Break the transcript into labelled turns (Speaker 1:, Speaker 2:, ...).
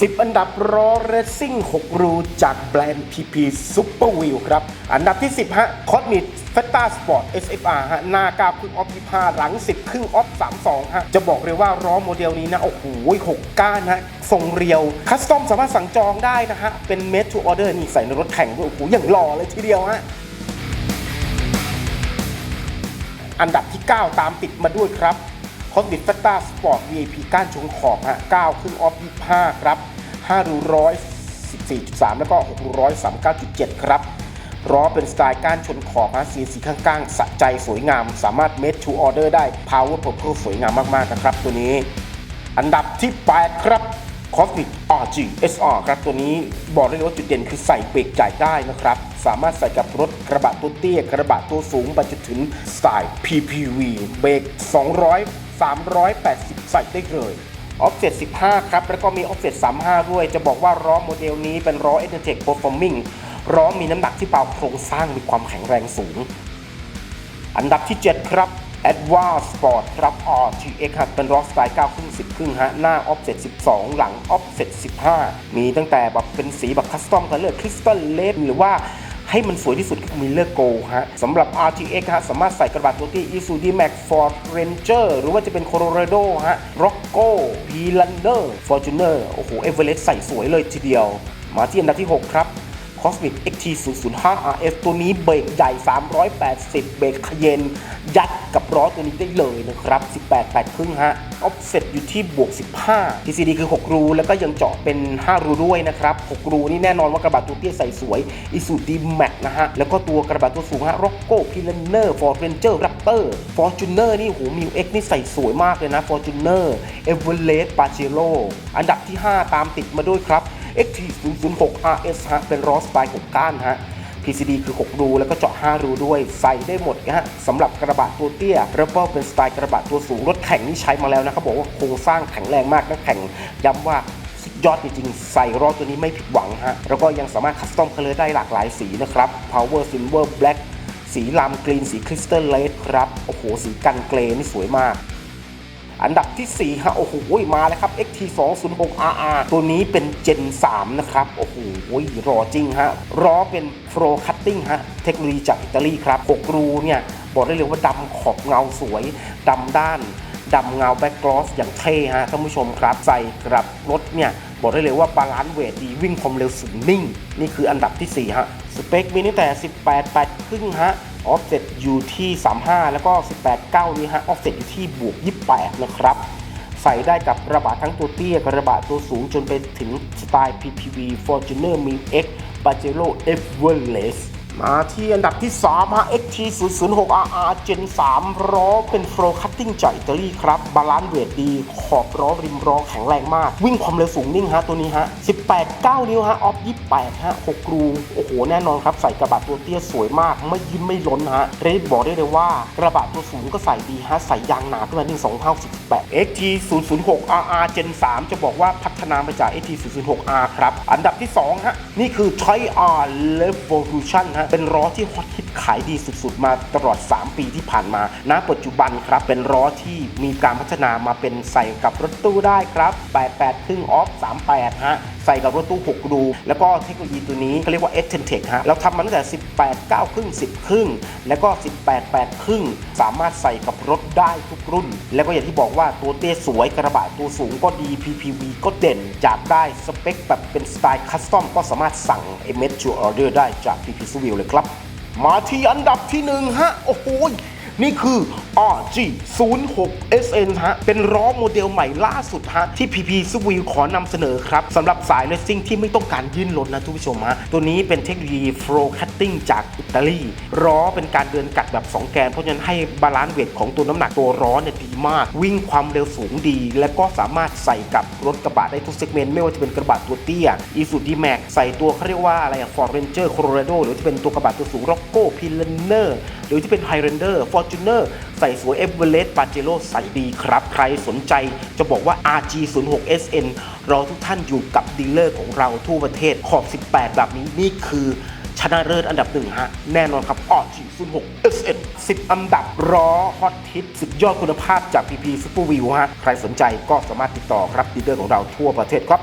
Speaker 1: 10 อันดับรอเรซซิ่ง 6 รูจากแบรนด์ PP Super Wheel ครับ อันดับที่ 10 ฮะคอสมิดเฟตตาสปอร์ต SFR ฮะ หน้า9ครึ่งออฟ25หลัง 10 ครึ่งออฟ32 ฮะ จะบอกเลยว่าล้อโมเดลนี้นะ โอ้โห6ก้านฮะ ทรงเรียว คัสตอมสามารถสั่งจองได้นะฮะ เป็น made to order นี่ใส่ในรถแข่งด้วยโอ้โหอย่างหล่อเลยทีเดียวฮะอันดับที่ 9 ตามติดมาด้วยครับ คอสบิทเฟต้าสปอร์ต VIP ก้านชงขอบฮะ9ขึ้นออฟ25 ครับ5รูร้อย14.3 แล้วก็6รูร้อย39.7 ครับล้อเป็นสไตล์ก้านชนขอบฮะสีสีข้างๆสะใจสวยงาม สามารถ made to order ได้ power purple สวยงามมากๆนะครับ ตัวนี้ อันดับที่ 8 ครับ Cosmic RG SR ครับ ตัวนี้บอกได้เลยว่าจุดเด่นคือใส่เบรกจ่ายได้นะครับ สามารถใส่กับรถกระบะตัวเตี้ย กระบะตัวสูงไปจนถึงสไตล์ PPV เบรก200 380ใส่ได้เลย Offset 15 ครับ แล้วก็มี Offset 35 ด้วย จะบอกว่าล้อโมเดลนี้เป็นล้อ e n t e c Performing ล้อมีน้ำหนักที่เบาโครงสร้างมีความแข็งแรงสูง อันดับที่ 7 ครับ Advanced Sport ครับ RTX ครับเป็น Rock Style 9ครึ่ง10 ครึ่งฮะ หน้า Offset 12 หลัง Offset 15 มีตั้งแต่แบบเป็นสีแบบคัสตอมกันเลยคริสตัลเลดหรือว่า ให้มันสวยที่สุดมีเลอร์โกฮะสำหรับ RTX ฮะสามารถใส่กระบะตัวที่ Isuzu D-Max Ford Ranger หรือว่าจะเป็น Colorado ฮะ Rocco p l a n d e r Fortuner โอ้โห Everest ใส่สวยเลยทีเดียว มาที่อันดับที่ 6 ครับ Cosmic XT 005 RF ตัวนี้เบรกใหญ่ 380 เบรกขยน ยัดกับล้อตัวนี้ได้เลยนะครับ 18 8ครึ่งฮะ Offset อยู่ที่บวก 15 TCD คือ 6 รู แล้วก็ยังเจาะเป็น 5 รูด้วยนะครับ 6 รูนี่แน่นอนว่ากระบะตัวเตี้ยใส่สวย Isuzu D-Max นะฮะ แล้วก็ตัวกระบะตัวสูงฮะ Rocco p i l a n e r Ford Ranger Raptor Fortuner นี่โหมิว X นี่ใส่สวยมากเลยนะ Fortuner Everest Pajero อันดับที่ 5 ตามติดมาด้วยครับ XT 006 RS ฮะเป็นล้อสไตล์6ก้านฮะ PCD คือ 6 รู แล้วก็เจาะ 5 รูด้วย ใส่ได้หมดนะฮะสำหรับกระบะตัวเตี้ยแล้วก็เป็นสไตล์กระบะตัวสูง รถแข่งนี่ใช้มาแล้วนะเขาบบอกว่าโครงสร้างแข็งแรงมากนักแข่งย้ำว่าสุดยอดจริงๆ ใส่ล้อตัวนี้ไม่ผิดหวังฮะ แล้วก็ยังสามารถคัสตอมคัลเลอร์ได้หลากหลายสีนะครับ Power Silver Black สีลามกรีน สีคริสตัลเลดครับ โอ้โห สีกันเกรนี่สวยมาก อันดับที่ 4 ฮะ โอ้โห มาแล้วครับ XT 2 0 6 RR ตัวนี้เป็น Gen 3 นะครับ โอ้โหรอจริงฮะล้อเป็น Pro Cutting ฮะ เทคโนโลยีจากอิตาลีครับ6รูเนี่ย บอกได้เลยว่าดำขอบเงาสวยดำด้านดำเงาแบ็กกลอสอย่างเท่ฮะท่านผู้ชมครับ ใส่กับรถเนี่ย บอกได้เลยว่าบาลานซ์เวทดีวิ่งความเร็วสูงนิ่ง นี่คืออันดับที่ 4 ฮะ สเปคมีตั้งแต่ 18 8ครึ่งฮะ ออฟเซ็ตอยู่ที่ 35 แล้วก็ 18 9นี้ฮะออฟเซ็ตอยู่ที่บวก 28 นะครับ ใส่ได้กับกระบะทั้งตัวเตี้ยกระบะตัวสูงจนไปถึงสไตล์ PPV Fortuner m i X Pajero Everest มาที่อันดับที่ 3 ฮะ XT 0 0 6 RR Gen 3ล้อเป็น Pro Cutting จากอิตาลีครับ บาลานซ์เวทดี ขอบล้อริมล้อแข็งแรงมาก วิ่งความเร็วสูงนิ่งฮะ ตัวนี้ฮะ 18 9 นิ้วฮะ ออฟ 28 ฮะ 6 รู โอ้โห แน่นอนครับ ใส่กระบะตัวเตี้ยสวยมาก ไม่ยิ้มไม่ล้นฮะเรดบอกได้เลยว่า กระบะตัวสูงก็ใส่ดีฮะ ใส่ยางหนาด้วยนี่2 5 18 XT 0 0 6 RR Gen 3 จะบอกว่าพั ฒนามาจาก AT006R ครับ อันดับที่ 2 ฮะ นี่คือ Tri R Revolution ฮะ เป็นล้อที่ฮอตฮิตขายดีสุดๆ มาตลอด 3 ปีที่ผ่านมา ณ ปัจจุบันครับ เป็นล้อที่มีการพัฒนามาเป็นใส่กับรถตู้ได้ครับ 88ครึ่งออฟ 38 ฮะใส่กับรถตู้ 6 รู แล้วก็เทคโนโลยีตัวนี้เขาเรียกว่า e t e n t e c h ฮะเราทำมาตั้งแต่ 18 9 ครึ่ง 10 ครึ่ง แล้วก็ 18 8 ครึ่ง สามารถใส่กับรถได้ทุกรุ่น แล้วก็อย่างที่บอกว่าตัวเตี้ยสวยกระบะตัวสูงก็ดี PPV ก็เด่นอยากได้สเปคแบบเป็นสไตล์คัสตอมก็สามารถสั่ง m s to order ได้จาก PP s w i l เลยครับ มาที่อันดับที่หนึ่งฮะโอ้โห นี่คือ RG 0 6 SN ฮะ เป็นล้อโมเดลใหม่ล่าสุดฮะ ที่ PP s w i l ขอนำเสนอครับสำหรับสายเลสซิ่งที่ไม่ต้องการยื่นรถนะทุกผู้ชมฮะ ตัวนี้เป็นเทคโนโลยี Flow Cutting จากอิตาลีล้อเป็นการเดินกัดแบบ 2 แกน เพราะฉะนั้นให้บาลานซ์เวทของตัวน้ำหนักตัวล้อเนี่ยดีมาก วิ่งความเร็วสูงดี และก็สามารถใส่กับรถกระบะได้ทุกเซกเมนต์ไม่ว่าจะเป็นกระบะตัวเตี้ย Isuzu D-Max ใส่ตัวเขาเรียกว่าอะไรอะ Ford Ranger Colorado หรือจะเป็นตัวกระบะตัวสูง Rocco p i l a n e r หรือที่เป็น Highlander Fortuner ใส่สวย Everest Pajero ใส่ดีครับ ใครสนใจจะบอกว่า RG 0 6 SN รอทุกท่านอยู่กับดีลเลอร์ของเราทั่วประเทศขอบ 18 แบบนี้นี่คือชนะเลิศอันดับหนึ่งฮะ แน่นอนครับ RG 0 6 SN 10อันดับรอฮอตฮิตสุดยอดคุณภาพจาก PP Super View ฮะ ใครสนใจก็สามารถติดต่อครับดีลเลอร์ของเราทั่วประเทศครับ